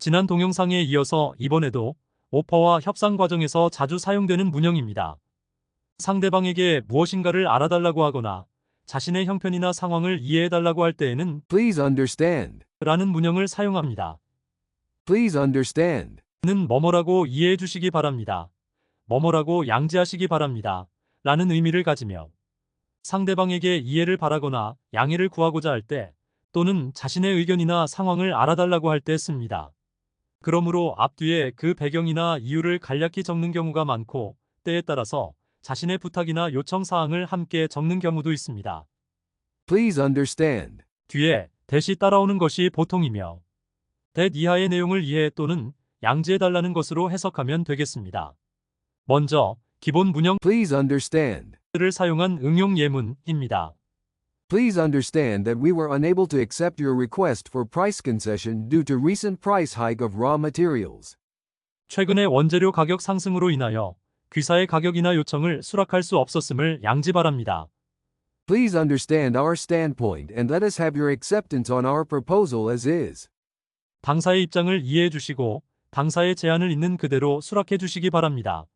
지난 동영상에 이어서 이번에도 오퍼와 협상 과정에서 자주 사용되는 문형입니다. 상대방에게 무엇인가를 알아달라고 하거나 자신의 형편이나 상황을 이해해달라고 할 때에는 Please understand. 라는 문형을 사용합니다. Please understand. 는 뭐뭐라고 이해해 주시기 바랍니다. 뭐뭐라고 양지하시기 바랍니다. 라는 의미를 가지며 상대방에게 이해를 바라거나 양해를 구하고자 할 때 또는 자신의 의견이나 상황을 알아달라고 할 때 씁니다. 그러므로 앞뒤에 그 배경이나 이유를 간략히 적는 경우가 많고 때에 따라서 자신의 부탁이나 요청 사항을 함께 적는 경우도 있습니다. Please understand. 뒤에 대시 따라오는 것이 보통이며 대 이하의 내용을 이해 또는 양지해달라는 것으로 해석하면 되겠습니다. 먼저 기본 문형들을 Please understand. 사용한 응용 예문입니다. Please understand that we were unable to accept your request for price concession due to recent price hike of raw materials. 최근의 원재료 가격 상승으로 인하여 귀사의 가격이나 요청을 수락할 수 없었음을 양지 바랍니다. Please understand our standpoint and let us have your acceptance on our proposal as is. 당사의 입장을 이해해 주시고 당사의 제안을 있는 그대로 수락해 주시기 바랍니다.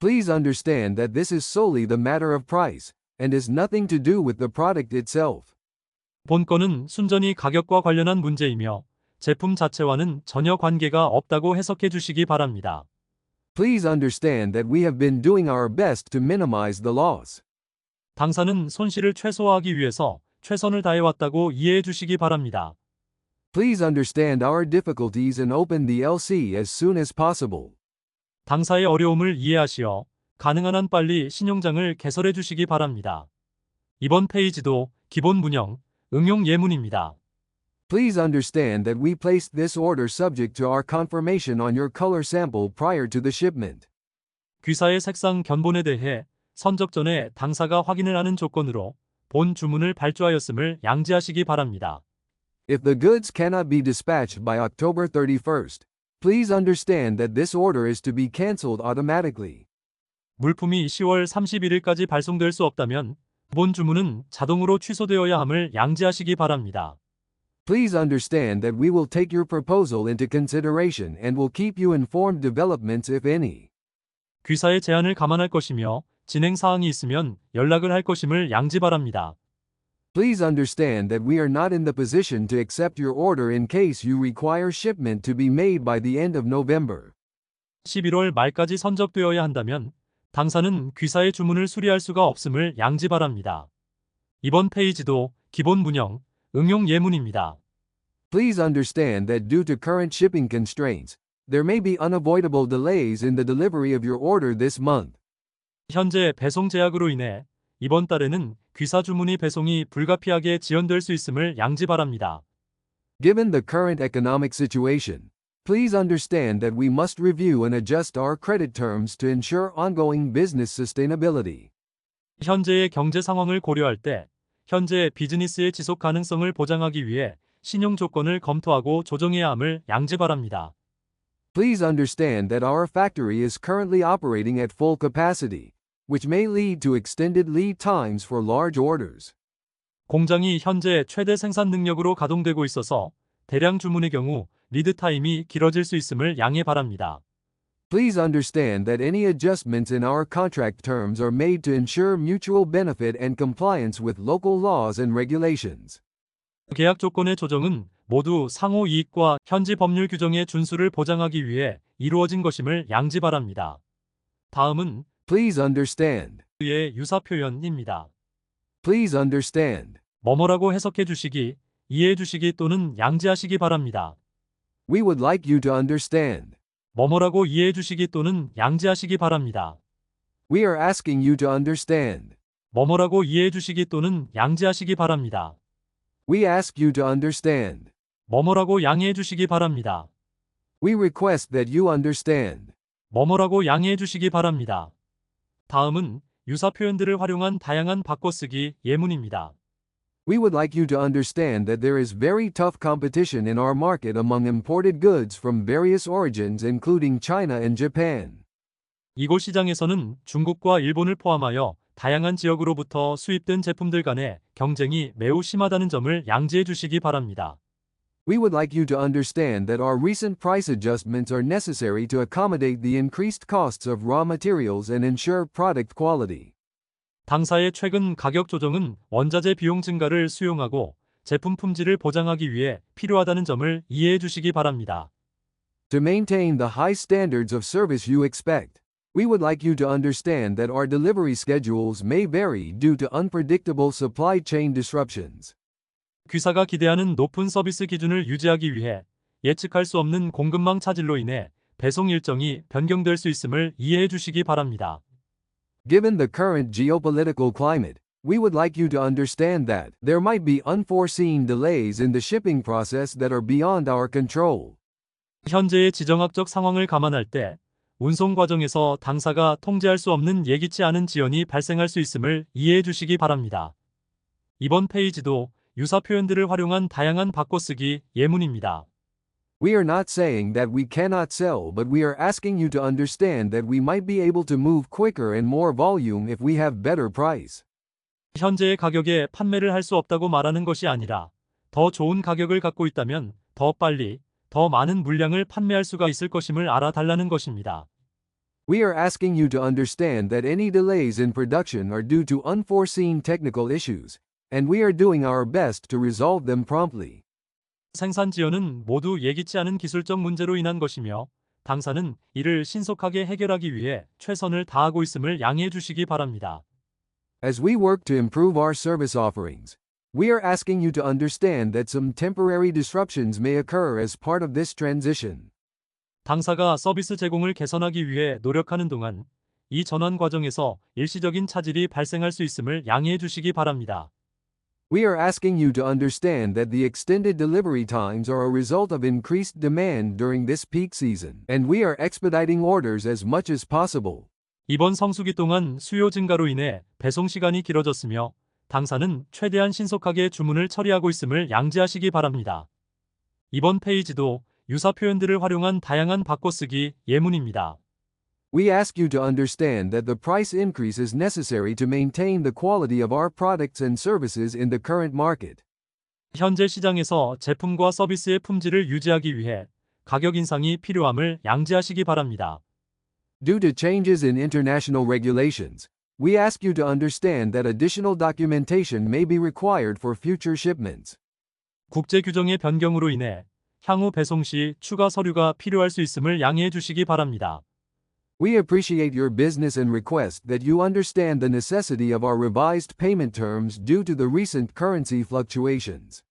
Please understand that this is solely the matter of price and has nothing to do with the product itself. 본건은 순전히 가격과 관련한 문제이며 제품 자체와는 전혀 관계가 없다고 해석해 주시기 바랍니다. Please understand that we have been doing our best to minimize the loss. 당사는 손실을 최소화하기 위해서 최선을 다해왔다고 이해해 주시기 바랍니다. Please understand our difficulties and open the LC as soon as possible. 당사의 어려움을 이해하시어 가능한 한 빨리 신용장을 개설해 주시기 바랍니다. 이번 페이지도 기본 문형, 응용 예문입니다. Please understand that we placed this order subject to our confirmation on your color sample prior to the shipment. 귀사의 색상 견본에 대해 선적 전에 당사가 확인을 하는 조건으로 본 주문을 발주하였음을 양지하시기 바랍니다. If the goods cannot be dispatched by October 31st, please understand that this order is to be canceled automatically. 물품이 10월 31일까지 발송될 수 없다면 본 주문은 자동으로 취소되어야 함을 양지하시기 바랍니다. Please understand that we will take your proposal into consideration and will keep you informed developments if any. 귀사의 제안을 감안할 것이며 진행 사항이 있으면 연락을 할 것임을 양지 바랍니다. Please understand that we are not in the position to accept your order in case you require shipment to be made by the end of November. 11월 말까지 선적되어야 한다면 당사는 귀사의 주문을 수리할 수가 없음을 양지 바랍니다. 이번 페이지도 기본 문형, 응용 예문입니다. Please understand that due to current shipping constraints, there may be unavoidable delays in the delivery of your order this month. 현재 배송 제약으로 인해 이번 달에는 귀사 주문이 배송이 불가피하게 지연될 수 있음을 양지 바랍니다. Given the current economic situation, please understand that we must review and adjust our credit terms to ensure ongoing business sustainability. 현재의 경제 상황을 고려할 때 현재 비즈니스의 지속 가능성을 보장하기 위해 신용 조건을 검토하고 조정해야 함을 양지 바랍니다. Please understand that our factory is currently operating at full capacity, which may lead to extended lead times for large orders. 공장이 현재 최대 생산 능력으로 가동되고 있어서 대량 주문의 경우 리드 타임이 길어질 수 있음을 양해 바랍니다. Please understand that any adjustments in our contract terms are made to ensure mutual benefit and compliance with local laws and regulations. 계약 조건의 조정은 모두 상호 이익과 현지 법률 규정의 준수를 보장하기 위해 이루어진 것임을 양지 바랍니다. 다음은 Please understand. 의 유사 표현입니다. Please understand. 뭐뭐라고 해석해 주시기, 이해해 주시기 또는 양지하시기 바랍니다. We would like you to understand. 뭐뭐라고 이해해 주시기 또는 양지하시기 바랍니다. We are asking you to understand. 뭐뭐라고 이해해 주시기 또는 양지하시기 바랍니다. We ask you to understand. 뭐뭐라고 양해해 주시기 바랍니다. We request that you understand. 뭐뭐라고 양해해 주시기 바랍니다. 다음은 유사 표현들을 활용한 다양한 바꿔쓰기 예문입니다. We would like you to understand that there is very tough competition in our market among imported goods from various origins including China and Japan. 이곳 시장에서는 중국과 일본을 포함하여 다양한 지역으로부터 수입된 제품들 간의 경쟁이 매우 심하다는 점을 양지해 주시기 바랍니다. We would like you to understand that our recent price adjustments are necessary to accommodate the increased costs of raw materials and ensure product quality. 당사의 최근 가격 조정은 원자재 비용 증가를 수용하고 제품 품질을 보장하기 위해 필요하다는 점을 이해해 주시기 바랍니다. To maintain the high standards of service you expect, we would like you to understand that our delivery schedules may vary due to unpredictable supply chain disruptions. 귀사가 기대하는 높은 서비스 기준을 유지하기 위해 예측할 수 없는 공급망 차질로 인해 배송 일정이 변경될 수 있음을 이해해 주시기 바랍니다. Given the current geopolitical climate, we would like you to understand that there might be unforeseen delays in the shipping process that are beyond our control. 현재의 지정학적 상황을 감안할 때 운송 과정에서 당사가 통제할 수 없는 예기치 않은 지연이 발생할 수 있음을 이해해 주시기 바랍니다. 이번 페이지도 유사 표현들을 활용한 다양한 바꿔쓰기 예문입니다. We are not saying that we cannot sell, but we are asking you to understand that we might be able to move quicker and more volume if we have better price. 현재의 가격에 판매를 할 수 없다고 말하는 것이 아니라 더 좋은 가격을 갖고 있다면 더 빨리, 더 많은 물량을 판매할 수가 있을 것임을 알아달라는 것입니다. We are asking you to understand that any delays in production are due to unforeseen technical issues, and we are doing our best to resolve them promptly. 생산 지연은 모두 예기치 않은 기술적 문제로 인한 것이며 당사는 이를 신속하게 해결하기 위해 최선을 다하고 있음을 양해해 주시기 바랍니다. As we work to improve our service offerings, we are asking you to understand that some temporary disruptions may occur as part of this transition. 당사가 서비스 제공을 개선하기 위해 노력하는 동안 이 전환 과정에서 일시적인 차질이 발생할 수 있음을 양해해 주시기 바랍니다. We are asking you to understand that the extended delivery times are a result of increased demand during this peak season, and we are expediting orders as much as possible. 이번 성수기 동안 수요 증가로 인해 배송 시간이 길어졌으며 당사는 최대한 신속하게 주문을 처리하고 있음을 양지하시기 바랍니다. 이번 페이지도 유사 표현들을 활용한 다양한 바꿔쓰기 예문입니다. We ask you to understand that the price increase is necessary to maintain the quality of our products and services in the current market. 현재 시장에서 제품과 서비스의 품질을 유지하기 위해 가격 인상이 필요함을 양지하시기 바랍니다. Due to changes in international regulations, we ask you to understand that additional documentation may be required for future shipments. 국제 규정의 변경으로 인해 향후 배송 시 추가 서류가 필요할 수 있음을 양해해 주시기 바랍니다. We appreciate your business and request that you understand the necessity of our revised payment terms due to the recent currency fluctuations.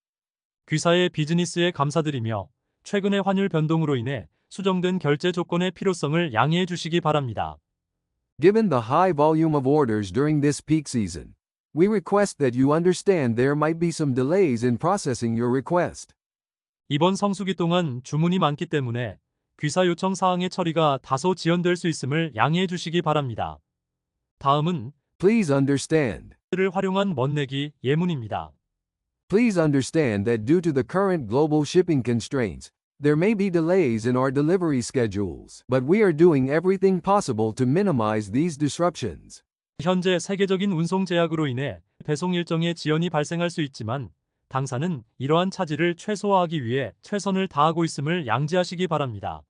귀사의 비즈니스에 감사드리며 최근의 환율 변동으로 인해 수정된 결제 조건의 필요성을 양해해 주시기 바랍니다. Given the high volume of orders during this peak season, we request that you understand there might be some delays in processing your request. 이번 성수기 동안 주문이 많기 때문에 귀사 요청 사항의 처리가 다소 지연될 수 있음을 양해해 주시기 바랍니다. 다음은 Please understand. 를 활용한 멋내기 예문입니다. Please understand that due to the current global shipping constraints, there may be delays in our delivery schedules, but we are doing everything possible to minimize these disruptions. 현재 세계적인 운송 제약으로 인해 배송 일정에 지연이 발생할 수 있지만 당사는 이러한 차질을 최소화하기 위해 최선을 다하고 있음을 양지하시기 바랍니다.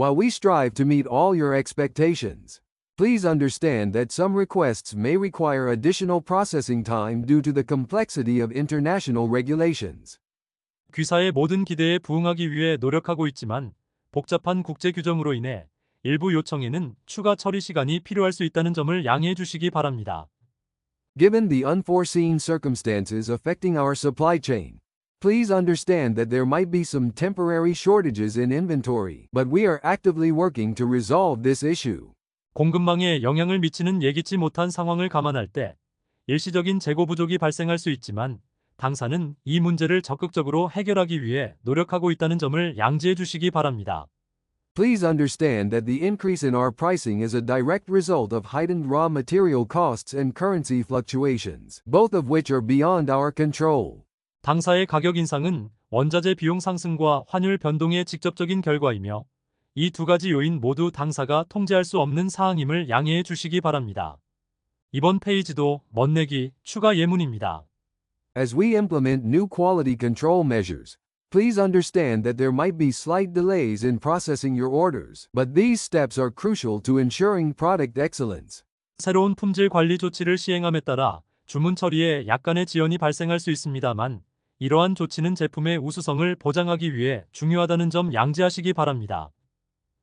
While we strive to meet all your expectations, please understand that some requests may require additional processing time due to the complexity of international regulations. 귀사의 모든 기대에 부응하기 위해 노력하고 있지만 복잡한 국제 규정으로 인해 일부 요청에는 추가 처리 시간이 필요할 수 있다는 점을 양해해 주시기 바랍니다. Given the unforeseen circumstances affecting our supply chain, please understand that there might be some temporary shortages in inventory, but we are actively working to resolve this issue. 공급망에 영향을 미치는 예기치 못한 상황을 감안할 때 일시적인 재고 부족이 발생할 수 있지만 당사는 이 문제를 적극적으로 해결하기 위해 노력하고 있다는 점을 양지해 주시기 바랍니다. Please understand that the increase in our pricing is a direct result of heightened raw material costs and currency fluctuations, both of which are beyond our control. 당사의 가격 인상은 원자재 비용 상승과 환율 변동의 직접적인 결과이며 이 두 가지 요인 모두 당사가 통제할 수 없는 사항임을 양해해 주시기 바랍니다. 이번 페이지도 멋내기 추가 예문입니다. As we implement new quality control measures, Please understand that there might be slight delays in processing your orders, but these steps are crucial to ensuring product excellence. 새로운 품질 관리 조치를 시행함에 따라 주문 처리에 약간의 지연이 발생할 수 있습니다만 이러한 조치는 제품의 우수성을 보장하기 위해 중요하다는 점 양지하시기 바랍니다.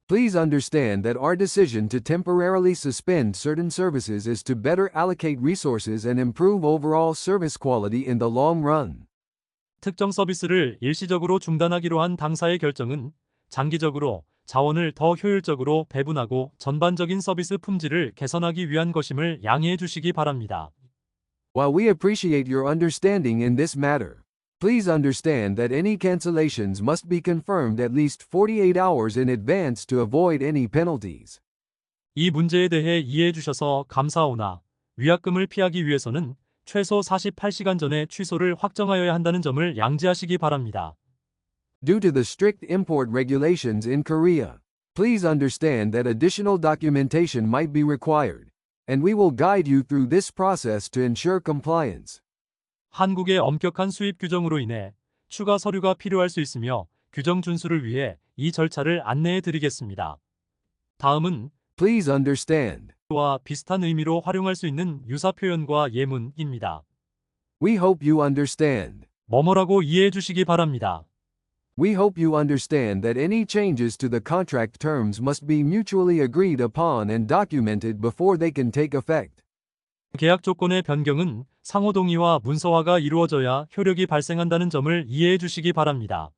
Please understand that our decision to temporarily suspend certain services is to better allocate resources and improve overall service quality in the long run. 특정 서비스를 일시적으로 중단하기로 한 당사의 결정은 장기적으로 자원을 더 효율적으로 배분하고 전반적인 서비스 품질을 개선하기 위한 것임을 양해해 주시기 바랍니다. While we appreciate your understanding in this matter, please understand that any cancellations must be confirmed at least 48 hours in advance to avoid any penalties. 이 문제에 대해 이해해 주셔서 감사하오나 위약금을 피하기 위해서는 최소 48시간 전에 취소를 확정하여야 한다는 점을 양지하시기 바랍니다. Due to the strict import regulations in Korea, please understand that additional documentation might be required, and we will guide you through this process to ensure compliance. 한국의 엄격한 수입 규정으로 인해 추가 서류가 필요할 수 있으며 규정 준수를 위해 이 절차를 안내해 드리겠습니다. 다음은 Please understand. 와 비슷한 의미로 활용할 수 있는 유사 표현과 예문입니다. We hope you understand. 뭐뭐라고 이해해 주시기 바랍니다. We hope you understand that any changes to the contract terms must be mutually agreed upon and documented before they can take effect. 계약 조건의 변경은 상호 동의와 문서화가 이루어져야 효력이 발생한다는 점을 이해해 주시기 바랍니다.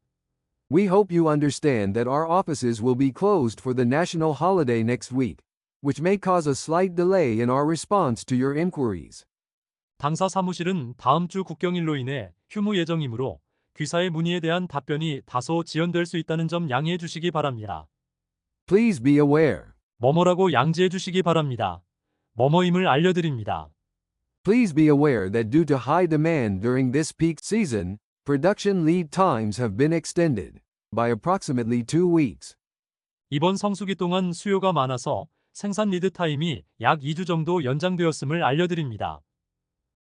We hope you understand that our offices will be closed for the national holiday next week, which may cause a slight delay in our response to your inquiries. 당사 사무실은 다음 주 국경일로 인해 휴무 예정이므로 귀사의 문의에 대한 답변이 다소 지연될 수 있다는 점 양해해 주시기 바랍니다. Please be aware. 뭐뭐라고 양지해 주시기 바랍니다. 뭐뭐임을 알려드립니다. Please be aware that due to high demand during this peak season, production lead times have been extended by approximately two weeks. 이번 성수기 동안 수요가 많아서 생산 리드 타임이 약 2주 정도 연장되었음을 알려드립니다.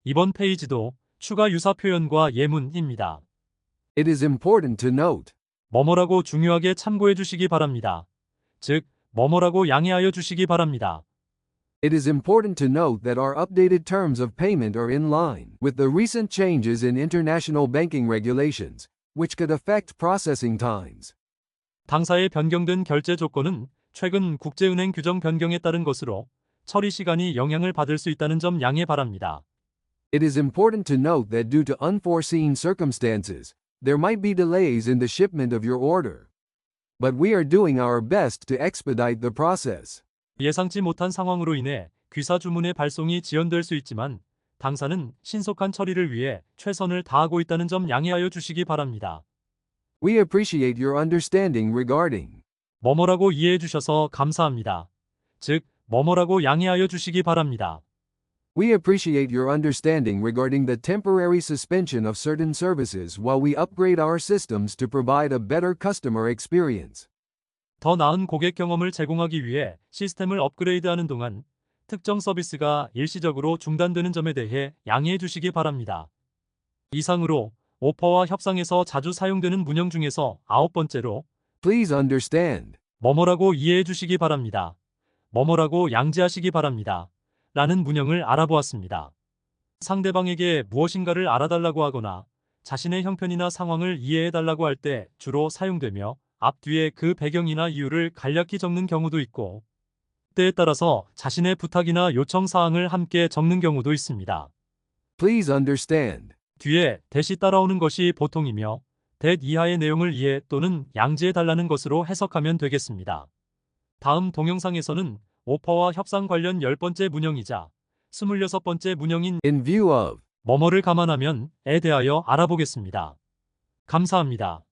이번 페이지도 추가 유사 표현과 예문입니다. It is important to note. 뭐뭐라고 중요하게 참고해 주시기 바랍니다. 즉, 뭐뭐라고 양해하여 주시기 바랍니다. It is important to note that our updated terms of payment are in line with the recent changes in international banking regulations, which could affect processing times. 당사의 변경된 결제 조건은 최근 국제은행 규정 변경에 따른 것으로 처리 시간이 영향을 받을 수 있다는 점 양해 바랍니다. It is important to note that due to unforeseen circumstances, there might be delays in the shipment of your order. But we are doing our best to expedite the process. 예상치 못한 상황으로 인해 귀사 주문의 발송이 지연될 수 있지만 당사는 신속한 처리를 위해 최선을 다하고 있다는 점 양해하여 주시기 바랍니다. We appreciate your understanding regarding. 뭐뭐라고 이해해 주셔서 감사합니다. 즉, 뭐뭐라고 양해하여 주시기 바랍니다. We appreciate your understanding regarding the temporary suspension of certain services while we upgrade our systems to provide a better customer experience. 더 나은 고객 경험을 제공하기 위해 시스템을 업그레이드하는 동안 특정 서비스가 일시적으로 중단되는 점에 대해 양해해 주시기 바랍니다. 이상으로 오퍼와 협상에서 자주 사용되는 문형 중에서 아홉 번째로 Please understand. 뭐뭐라고 이해해 주시기 바랍니다. 뭐뭐라고 양지하시기 바랍니다. 라는 문형을 알아보았습니다. 상대방에게 무엇인가를 알아달라고 하거나 자신의 형편이나 상황을 이해해 달라고 할 때 주로 사용되며 앞뒤에 그 배경이나 이유를 간략히 적는 경우도 있고 때에 따라서 자신의 부탁이나 요청 사항을 함께 적는 경우도 있습니다. Please understand. 뒤에 대시 따라오는 것이 보통이며 대 이하의 내용을 이해 또는 양지해 달라는 것으로 해석하면 되겠습니다. 다음 동영상에서는 오퍼와 협상 관련 10번째 문형이자 26번째 문형인 In view of. 뭐뭐를 감안하면 에 대하여 알아보겠습니다. 감사합니다.